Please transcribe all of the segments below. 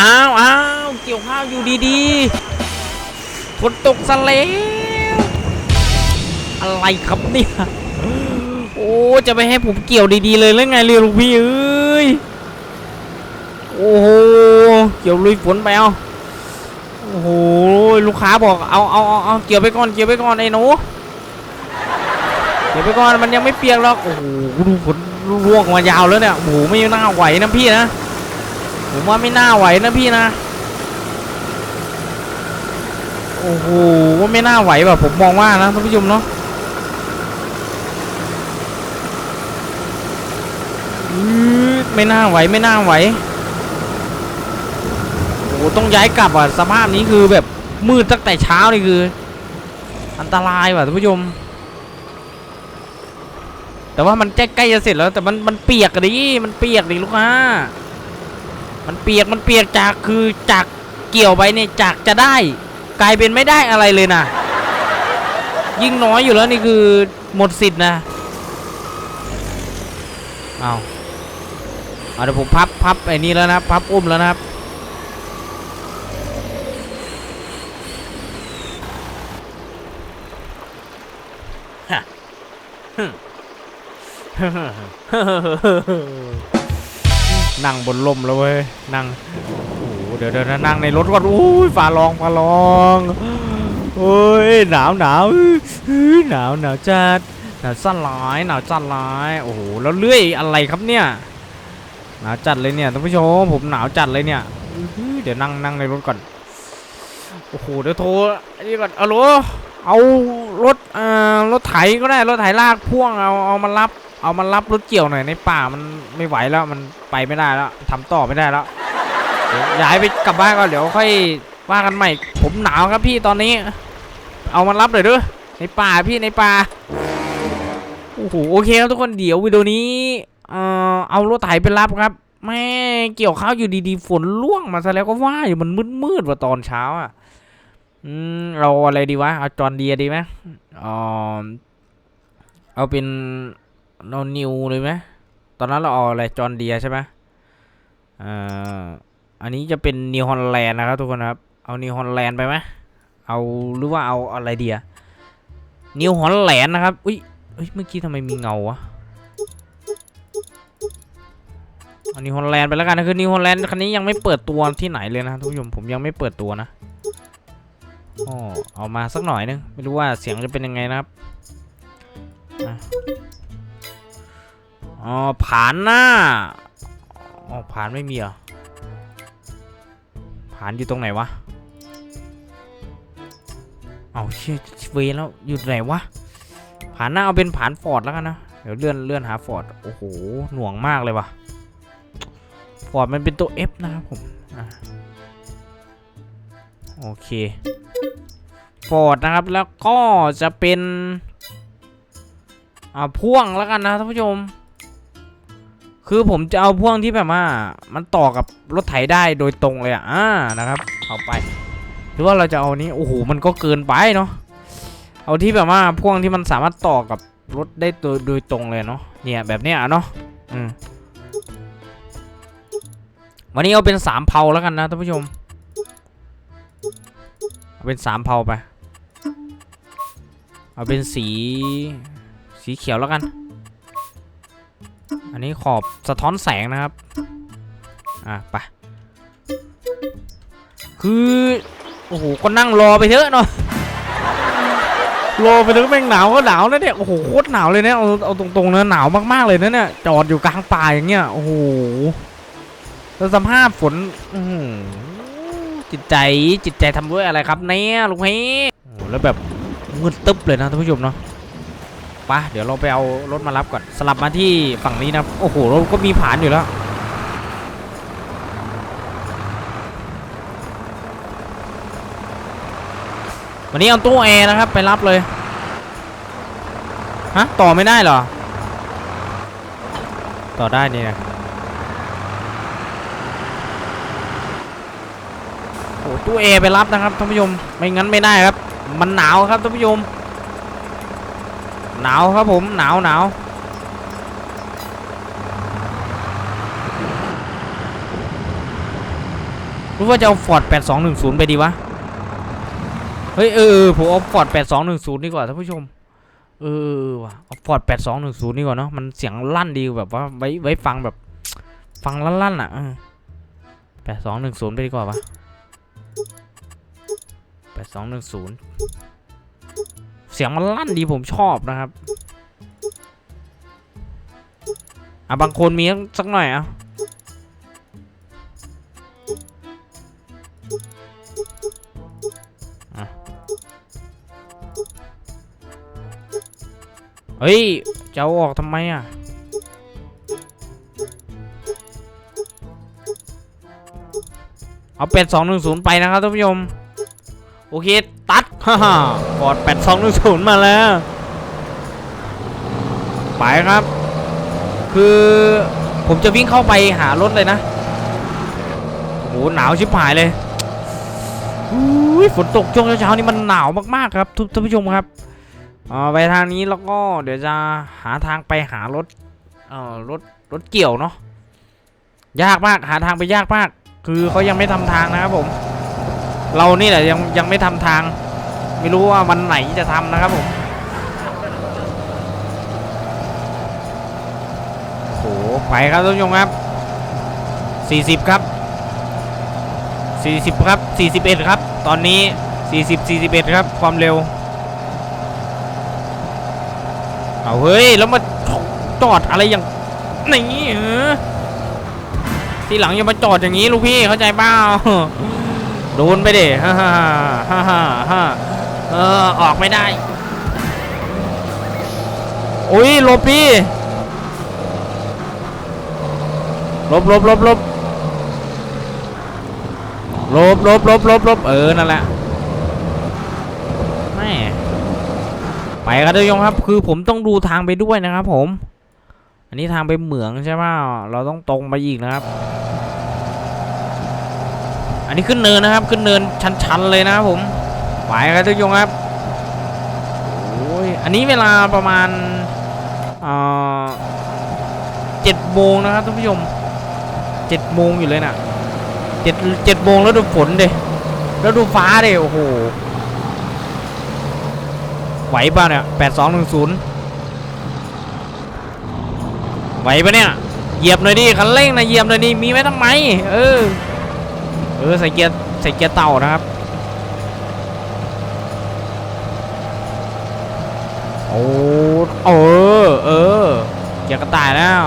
อ้าวอ้าวเกี่ยวข้าวอยู่ดีๆฝนตกซะแล้วอะไรครับเนี่ยโอ้จะไปให้ผมเกี่ยวดีๆเลยแล้วไงเรือลูกพี่เอ้ยโอ้โหเกี่ยวลุยฝนไปเอาโอ้โหลูกค้าบอกเอาเอาเอาเกี่ยวไปก่อนเกี่ยวไปก่อนไอ้หนูเกี่ยวไปก่อนมันยังไม่เปียกหรอกโอ้โหดูฝนร่วงมายาวแล้วเนี่ยโอ้โหไม่น่าไหวนะพี่นะ ผมว่าไม่น่าไหวนะพี่นะ โอ้โหว่าไม่น่าไหวแบบผมมองว่านะท่านผู้ชมเนาะไม่น่าไหวไม่น่าไหวโอ้โหต้องย้ายกลับอะสภาพนี้คือแบบมืดตั้งแต่เช้านี่คือ อันตรายว่ะท่านผู้ชมแต่ว่ามันใกล้ๆจะเสร็จแล้วแต่มันมันเปียกดิมันเปียกดิลูกค้า มันเปียกมันเปียกจากคือจากเกี่ยวไปเนี่ยจากจะได้ กลายเป็นไม่ได้อะไรเลยนะยิ่งน้อยอยู่แล้วนี่คือหมดสิทธิ์นะเอาเอาเดี๋ยวผมพับพับไอ้นี่แล้วนะพับอุ้มแล้วนะครับฮะฮึ่ม นั่งบนลมแล้วเว้ยนั่งโอ้โหเดี๋ยวเดี๋ยวนั่งในรถก่อนอุ้ยฟ้าร้องฟ้าร้องโอ้ยหนาวหนาวหนาวหนาวจัดหนาวสั่นร้ายหนาวจัดร้ายโอ้โหแล้วเลื่อยอะไรครับเนี่ยหนาวจัดเลยเนี่ยท่านผู้ชมผมหนาวจัดเลยเนี่ยเดี๋ยวนั่งนั่งในรถก่อนโอ้โหเดี๋ยวโทรอันนี้ก่อนเอาโหลเอารถเอ่อรถไถก็ได้รถไถลากพ่วงเอาเอามารับ เอามารับรถเกี่ยวหน่อยในป่ามันไม่ไหวแล้วมันไปไม่ได้แล้วทำต่อไม่ได้แล้วย้ายไปกลับบ้านก่อนเดี๋ยวค่อยว่ากันใหม่ ผมหนาวครับพี่ตอนนี้ เอามารับหน่อยด้อในป่าพี่ในป่าโอ้โหโอเคครับทุกคนเดี๋ยววิดีโอนี้เอ่อเอารถไถไปรับครับแม่เกี่ยวข้าวอยู่ดีๆฝนล่วงมาซะแล้วก็ว่าอยู่มันมืดๆว่าตอนเช้าอะอืมเราอะไรดีวะเอาจอนเดียดีไหมอ๋อเอาเป็น เอนิวเลยไหมตอนนั้นเราเอาอะไรจอนเดียใช่ไหมอ่าอันนี้จะเป็นนิวฮอลแลนด์นะครับทุกคนครับ เอานิวฮอลแลนด์ไปไหมเอาหรือว่าเอาอะไรเดียนิวฮอลแลนด์นะครับอุ้ยเอ้ยเมื่อกี้ทำไมมีเงาวะอานิวฮอลแลนด์ไปแล้วกันนะคือนิวฮอลแลนด์คันนี้ยังไม่เปิดตัวที่ไหนเลยนะทุกผู้ชมผมยังไม่เปิดตัวนะอ๋อเอามาสักหน่อยนึงไม่รู้ว่าเสียงจะเป็นยังไงนะครับ อ๋อผานหน้าอ๋อผานไม่มีเหรอผานอยู่ตรงไหนวะเอาเชี่ยเวแล้วอยู่ไหนวะผานหน้าเอาเป็นผานฟอร์ดแล้วกันนะเดี๋ยวเลื่อนเลื่อนหาฟอร์ดโอ้โหหน่วงมากเลยวะฟอร์ดมันเป็นตัว F นะครับผมอโอเคฟอร์ดนะครับแล้วก็จะเป็นอ่าพ่วงแล้วกันนะท่านผู้ชม คือผมจะเอาพ่วงที่แบบว่ามันต่อกับรถไถได้โดยตรงเลยอะอ่านะครับ เอาไป หรือว่าเราจะเอานี้โอ้โหมันก็เกินไปเนาะเอาที่แบบว่าพ่วงที่มันสามารถต่อกับรถได้โดยโดยตรงเลยเนาะเนี่ยแบบเนี้ยเนาะอืมวันนี้เอาเป็นสามเผาแล้วกันนะท่านผู้ชมเอาเป็นสามเผาไป เอาเป็นสีสีเขียวแล้วกัน อันนี้ขอบสะท้อนแสงนะครับ อะไป คือ โอ้โห ก็นั่งรอไปเถอะเนาะ รอไปถึงแม่งหนาวก็หนาวนะเนี่ย โอ้โห โคตรหนาวเลยเนี่ยเอาเอาตรงๆนะหนาวมากๆเลยนะเนี่ย จอดอยู่กลางป่าอย่างเงี้ย โอ้โห แล้วสภาพฝน อืจิตใจจิตใจทำด้วยอะไรครับเนี่ยลุงเฮ้โอ้แล้วแบบมืดตึ๊บเลยนะท่านผู้ชมเนาะ ปะเดี๋ยวเราไปเอารถมารับก่อนสลับมาที่ฝั่งนี้นะโอ้โหรถก็มีผ่านอยู่แล้ววันนี้เอาตู้แอร์นะครับไปรับเลยฮะต่อไม่ได้เหรอ ต่อได้นี่นะโอ้ตู้แอร์ไปรับนะครับท่านผู้ชมไม่งั้นไม่ได้ครับ มันหนาวครับท่านผู้ชม หนาวครับผมหนาวหนาวรู้ว่าจะเอาฟอร์ด8210 ไปดีวะ เฮ้ยเออผมเอาฟอร์ด8210 ดีกว่าท่านผู้ชม เออเออเออว่ะเอาฟอร์ด8210 ดีกว่าเนาะมันเสียงลั่นดีแบบว่าไว้ไว้ฟังแบบฟังลั่นๆอะเออ8210 ไปดีกว่าวะ8210 เสียงมันลั่นดีผมชอบนะครับ อะบางคนมีสักหน่อยอะเฮ้ย จะเอาออกทำไมอะ เอาเป็ดสองหนึ่งศูนย์ไปนะครับท่านผู้ชม โอเค ตัด ฮ่าฮ่าฟอดแปดสองหนึ่งศูนย์มาแล้ว ไปครับ คือผมจะวิ่งเข้าไปหารถเลยนะโอ้หหนาวชิบหายเลยฝนตกช่วงเช้าๆนี่มันหนาวมากๆครับทุกท่านผู้ชมครับอ่าไปทางนี้แล้วก็เดี๋ยวจะหาทางไปหารถอ่อรถรถเกี่ยวเนาะยากมากหาทางไปยากมาก คือเขายังไม่ทำทางนะครับผม เรานี่แหละยังยังไม่ทำทาง ไม่รู้ว่าวันไหนจะทำนะครับผมโอ้โหไปครับท่านผู้ชมครับ 40 ครับ 40 ครับ 41 ครับ ตอนนี้ 40 41 ครับความเร็ว เอาเฮ้ย แล้วมาจอดอะไรอย่างนี้เหรอทีหลังอย่ามาจอดอย่างนี้ลูกพี่เข้าใจเปล่าโดนไปเด้ฮ่าฮ่าฮ่าฮ่า เออ ออกไม่ได้โอ้ยหลบพี่หลบหลบหลบหลบหลบหลบหลบหลบหลบเออ นั่นแหละแม่ไปกันท่านผู้ชมครับ คือผมต้องดูทางไปด้วยนะครับผม อันนี้ทางไปเหมืองใช่ไหมเราต้องตรงไปอีกนะครับ อันนี้ขึ้นเนินนะครับ ขึ้นเนินชันๆเลยนะครับผม ไหวครับทุกยงครับโอ้ยอันนี้เวลาประมาณเจ็ดโมงนะครับท่านผู้ชมเจ็ดโมงอยู่เลยนะ่ะเจ็ดเจ็ดโมงแล้วดูฝนเดแล้วดูฟ้าเดโอ้โหไหวป่ะเนี่ยแปดสองหนึ่งศูนย์ไหวปะเนี่ยเหยียบหน่อยดิคันเร่งนะเหยียบหน่อยดิมีไว้ทำไมเออเออใส่เกียร์ใส่เกียร์เต่านะครับ โอ้เออเออเกียร์กระต่ายแล้ว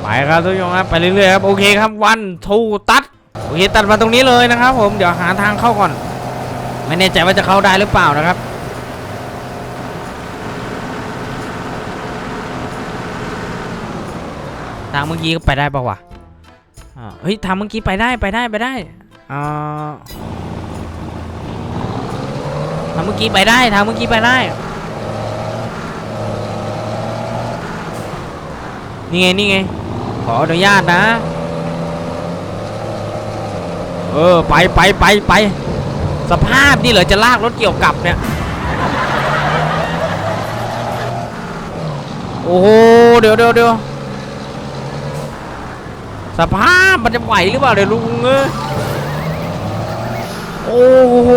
ไป ครับทุกท่านครับไปเรื่อยๆครับโอเคครับวันทูตัดโอเคตัดมาตรงนี้เลยนะครับผมเดี๋ยวหาทางเข้าก่อน ไม่แน่ใจว่าจะเข้าได้หรือเปล่านะครับทางเมื่อกี้ก็ไปได้ปะวะเฮ้ยทางเมื่อกี้ไปได้ไปได้ไปได้อ่าทางเมื่อกี้ไปได้ทางเมื่อกี้ไปได้ นี่ไงนี่ไง ขออนุญาตนะ เออ ไปไปไปไป สภาพนี่เหรอจะลากรถเกี่ยวกลับเนี่ย โอ้โห เดี๋ยวเดี๋ยวเดี๋ยวสภาพมันจะไหวหรือเปล่าเดี๋ยวลุงเอ้ยโอ้โห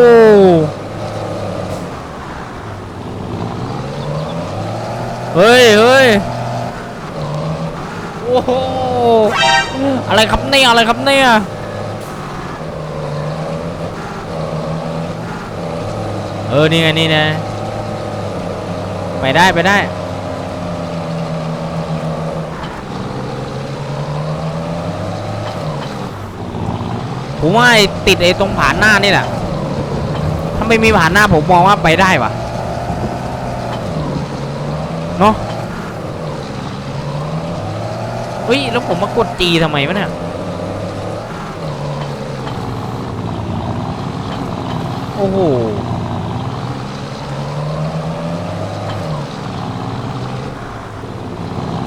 เฮ้ยเฮ้ย อ้โหอะไรครับเนี่ยอะไรครับเนี่ยเออนี่ไงนี่ไงไปได้ไปได้ผมว่าไอติดไอ้ตรงผ่านหน้านี่แหละถ้าไม่มีผ่านหน้าผมมองว่าไปได้วะเนาะ เฮ้ย แล้วผมมากดจีทำไมวะเนี่ยโอ้โห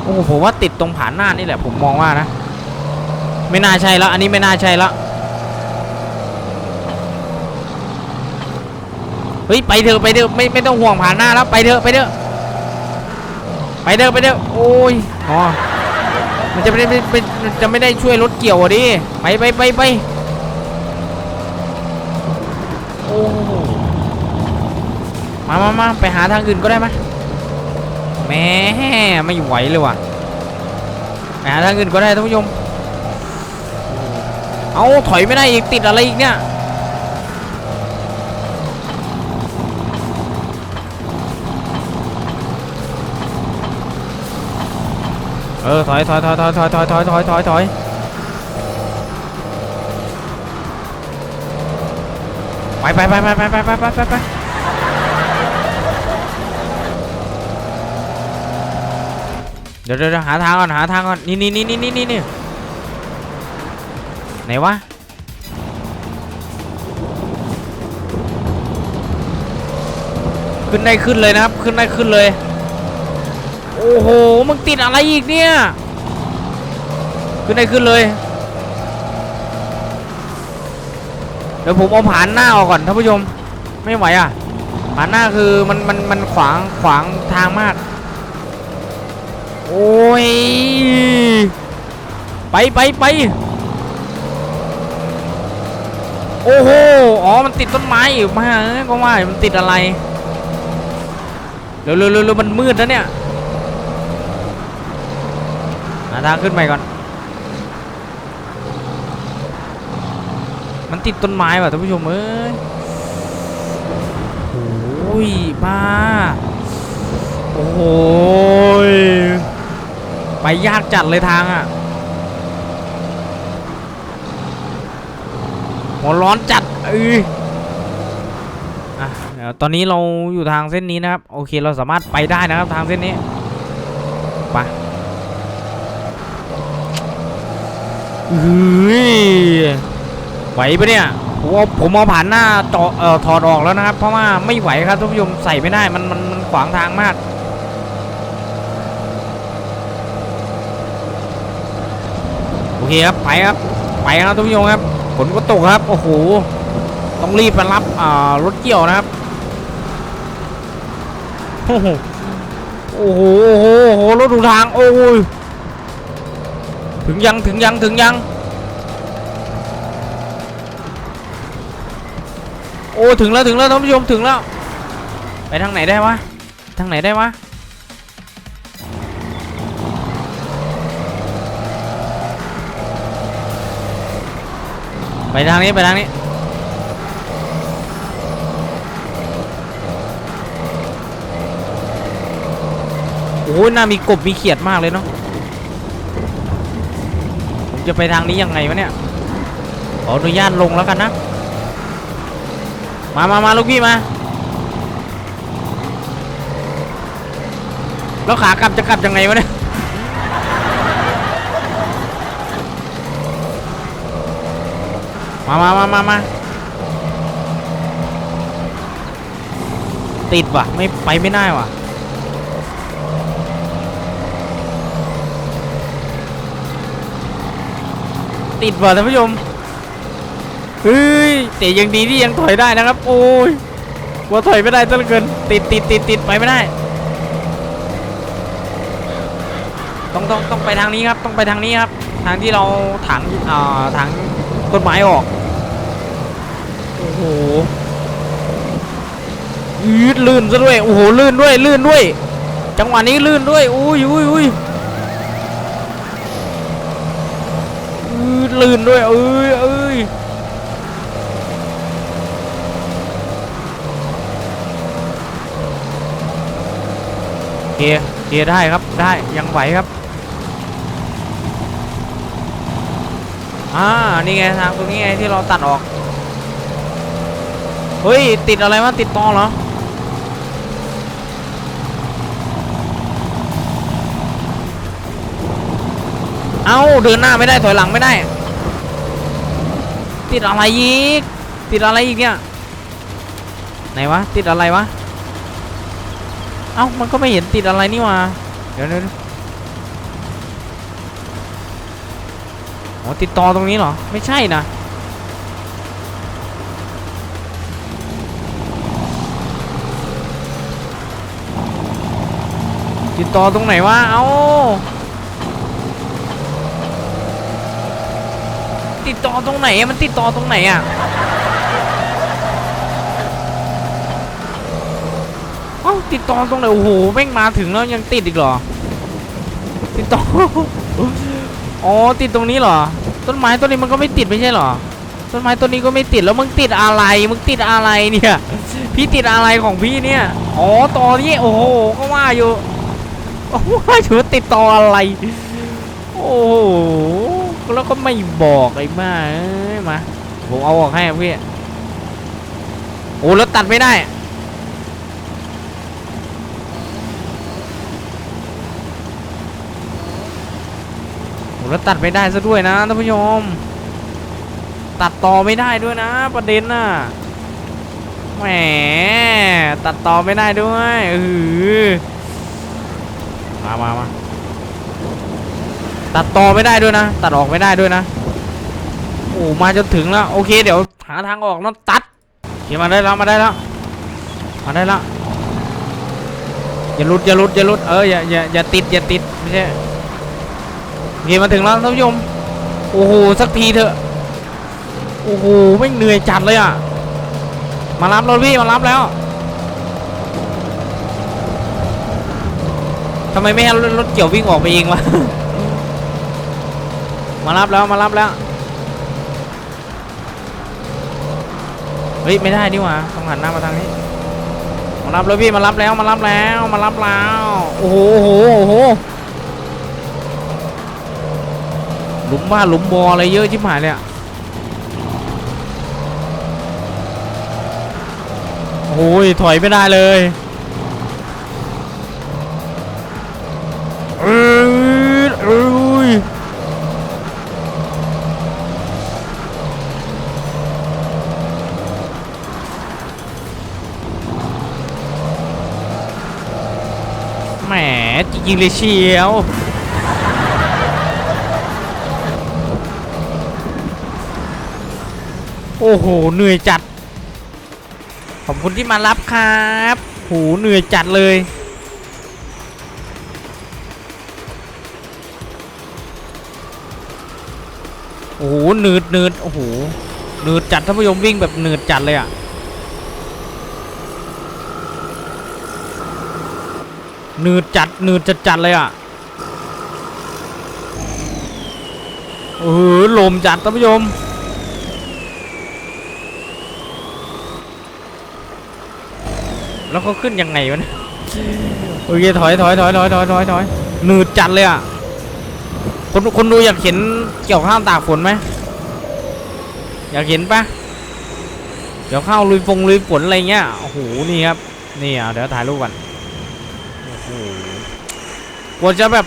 โอ้โหผมว่าติดตรงผ่านหน้านี่แหละ ผมมองว่านะ ไม่น่าใช่แล้วอันนี้ไม่น่าใช่แล้วเฮ้ยไปเถอะไปเถอะไม่ไม่ต้องห่วงผ่านหน้าแล้วไปเถอะไปเถอะไปเด้อไปเด้อโอ้ยอ๋อ มันจะไม่ได้ไม่จะไม่ได้ช่วยรถเกี่ยวอะดิ ไปไปไปไปโอ้มามามาไปหาทางอื่นก็ได้ไหมแหม่ไม่ไหวเลยว่ะไปหาทางอื่นก็ได้ท่านผู้ชม เอาถอยไม่ได้อีกติดอะไรอีกเนี่ย เออถอยถอยถอยถอยถอยถอยถอยถอยถอยถอยไปไปไปไปไปไปไปไปไปไปเดี๋ยวเดี๋ยวหาทางก่อนหาทางก่อนนี่นี่นี่นี่นี่นี่ไหนวะขึ้นได้ขึ้นเลยนะครับขึ้นได้ขึ้นเลย อ้โห มึงติดอะไรอีกเนี่ย ขึ้นได้ขึ้นเลย เดี๋ยวผมเอาผ่านหน้าออกก่อนท่านผู้ชม ไม่ไหวอะ ผ่านหน้าคือมันมันมันขวางขวางทางมาก โอ้ย ไปไปไป โอ้โห อ๋อ มันติดต้นไม้อยู่มาก็ว่ามันติดอะไรเร็วเร็วเร็วเร็วมันมืดแล้วเนี่ยาทางขึ้นไปก่อน มันติดต้นไม้ว่ะท่านผู้ชมเอ้ยโอ้ยบ้า โอ้ยไปยากจัดเลยทางอะหัวร้อนจัดเอ้ยอะตอนนี้เราอยู่ทางเส้นนี้นะครับ โอเคเราสามารถไปได้นะครับทางเส้นนี้ ไป เฮ้ยไหวปะเนี่ยผมเอาผมเอาผ่านหน้าจอเอ่อถอดออกแล้วนะครับ เพราะว่าไม่ไหวครับท่านผู้ชมใส่ไม่ได้มันมันมันขวางทางมากโอเคครับไปครับไปครับท่านผู้ชมครับฝนก็ตกครับโอ้โหต้องรีบไปรับอ่ารถเกี่ยวนะครับโอ้โหโอ้โหโอ้โหโอ้โหรถดูทางโอ้ย ถึงยังถึงยังถึงยัง โอ้ถึงแล้วถึงแล้วท่านผู้ชมถึงแล้ว ไปทางไหนได้วะ ทางไหนได้วะไปทางนี้ไปทางนี้โอ้ยน่ามีกบมีเขียดมากเลยเนาะ จะไปทางนี้ยังไงวะเนี่ย ขออนุญาตลงแล้วกันนะ มามามาลูกพี่มา แล้วขากลับจะกลับยังไงวะเนี่ยมามามามามาติดว่ะ ไม่ไปไม่ได้ว่ะ ติดว่ะท่านผู้ชมเฮ้ยแต่ยังดีที่ยังถอยได้นะครับ โอ้ยกลัวถอยไม่ได้ซะเหลือเกิน ติดติดติดติดไปไม่ได้ ต้องต้องต้องไปทางนี้ครับ ต้องไปทางนี้ครับ ทางที่เราถังอ่าถังต้นไม้ออก โอ้โหยืดลื่นซะด้วย โอ้โหลื่นด้วยลื่นด้วย จังหวะนี้ลื่นด้วย อุ้ยอุ้ยอุ้ย อืด ลื่นด้วยเอ้ยเอ้ยเคลียร์เคลียร์ได้ครับได้ยังไหวครับอ่านี่ไงทางตรงนี้ไงที่เราตัดออกเฮ้ยติดอะไรวะติดตอเหรอเอ้าเดินหน้าไม่ได้ถอยหลังไม่ได้ ติดอะไรอีก ติดอะไรอีกเนี่ย ไหนวะ ติดอะไรวะ เอ้า มันก็ไม่เห็นติดอะไรนี่วะเดี๋ยวเดี๋ยวเดี๋ยวอ๋อ ติดต่อตรงนี้เหรอ ไม่ใช่นะติดต่อตรงไหนวะ เอ้า ติดต่อตรงไหนอะมันติดต่อตรงไหนอะเอ้าติดต่อตรงไหนโอ้โหแม่งมาถึงแล้วยังติดอีกเหรอ ติดต่ออ๋อติดตรงนี้เหรอ ต้นไม้ต้นนี้มันก็ไม่ติดไม่ใช่เหรอต้นไม้ต้นนี้ก็ไม่ติดแล้วมึงติดอะไรมึงติดอะไรเนี่ย พี่ติดอะไรของพี่เนี่ยอ๋อต่อนี้โอ้โหก็ว่าอยู่โอ้ว่าอยู่ว่าติดต่ออะไร โอ้ แล้วก็ไม่บอกไอ้บ้าเอ้ยมาผมเอาออกให้พี่โอ้แล้วตัดไม่ได้โอ้แล้วตัดไม่ได้ซะด้วยนะท่านผู้ชมตัดต่อไม่ได้ด้วยนะ ประเด็นน่ะแหมตัดต่อไม่ได้ด้วยเออมามามา ตัดต่อไม่ได้ด้วยนะ ตัดออกไม่ได้ด้วยนะ โอ้ มาจนถึงแล้ว โอเค เดี๋ยวหาทางออกแล้วตัดโอเคมาได้แล้ว มาได้แล้ว มาได้แล้ว อย่าหลุด อย่าหลุด อย่าหลุด เออ อย่า อย่า อย่าติด อย่าติด ไม่ใช่โอเคมาถึงแล้วท่านผู้ชม โอ้โห สักทีเถอะ โอ้โห ไม่เหนื่อยจัดเลยอะ มารับรถพี่ มารับแล้วทำไมไม่ให้รถเกี่ยววิ่งออกไปเองวะ มารับแล้วมารับแล้ว เฮ้ยไม่ได้ดิหว่าต้องหันหน้ามาทางนี้ มารับแล้วพี่มารับแล้วมารับแล้วมารับแล้วโอ้โหโอ้โหโอ้โหหลุมบ้านหลุมบออะไรเยอะชิบหายเลยอะโอ้ยถอยไม่ได้เลย แหมจริงๆเลยเชียวโอ้โห เหนื่อยจัด ขอบคุณที่มารับครับโหเหนื่อยจัดเลย โอ้โห หนืดหนืดโอ้โห หนืดจัดท่านผู้ชมวิ่งแบบหนืดจัดเลยอะ หนืดจัดหนืดจัดจัดเลยอะโอ้โหลมจัดท่านผู้ชมแล้วเขาขึ้นยังไงวะเนี่ยโอเคถอยถอยถอยถอยถอยถอยถอยหนืดจัดเลยอะคนคนดูอยากเห็นเกี่ยวข้าวตากฝนไหมอยากเห็นปะเกี่ยวข้าวลุยฟงลุยฝนอะไรเงี้ยโอ้โหนี่ครับนี่อะเดี๋ยวถ่ายรูปก่อน กว่าจะแบบ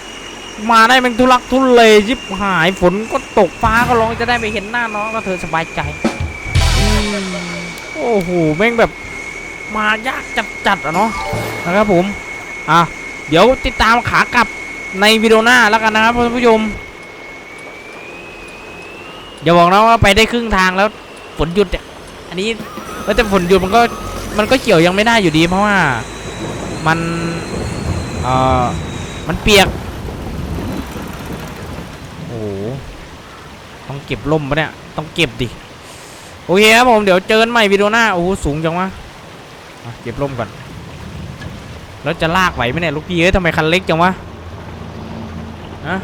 มาได้เป็นทุลักทุเลยิบหายฝนก็ตกฟ้าก็ร้องจะได้ไปเห็นหน้าน้องก็เธอสบายใจโอ้โหแม่งแบบมายากจัดๆอะเนาะนะครับผมอะเดี๋ยวติดตามขากลับในวิดีโอหน้าแล้วกันนะครับท่านผู้ชมอย่าบอกนะว่าไปได้ครึ่งทางแล้วฝนหยุดอะอันนี้แต่ฝนหยุดมันก็มันก็เกี่ยวยังไม่ได้อยู่ดีเพราะว่ามัน เอ่อมันเปียก โอ้โหต้องเก็บล่มปะเนี่ย ต้องเก็บดิ โอเคครับผม เดี๋ยวเจอกันใหม่วิดีโอหน้า โอ้โห สูงจังวะเก็บร่มก่อน แล้วจะลากไหวไหมเนี่ยลูกพี่เอ้ยทำไมคันเล็กจังวะฮะ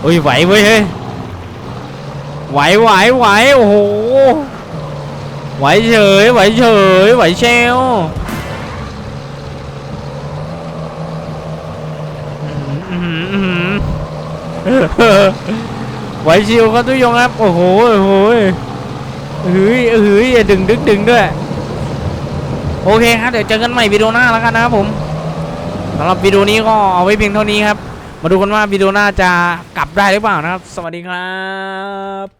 เฮ้ยไหวเว้ยเฮ้ยไหวไหวไหวโอ้โหไหวเฉยไหวเฉยไหวเชลอื้อหืออื้อหืออื้อหือ ไหวชิวครับทุกยงครับโอ้โหโอ้โหเฮ้ยเฮ้ยอย่าดึงดึงดึงด้วยโอเคครับเดี๋ยวเจอกันใหม่วิดีโอหน้าแล้วกันนะครับผมสำหรับวิดีโอนี้ก็เอาไว้เพียงเท่านี้ครับ มาดูกันว่าวิดีโอหน้าจะกลับได้หรือเปล่านะครับ สวัสดีครับ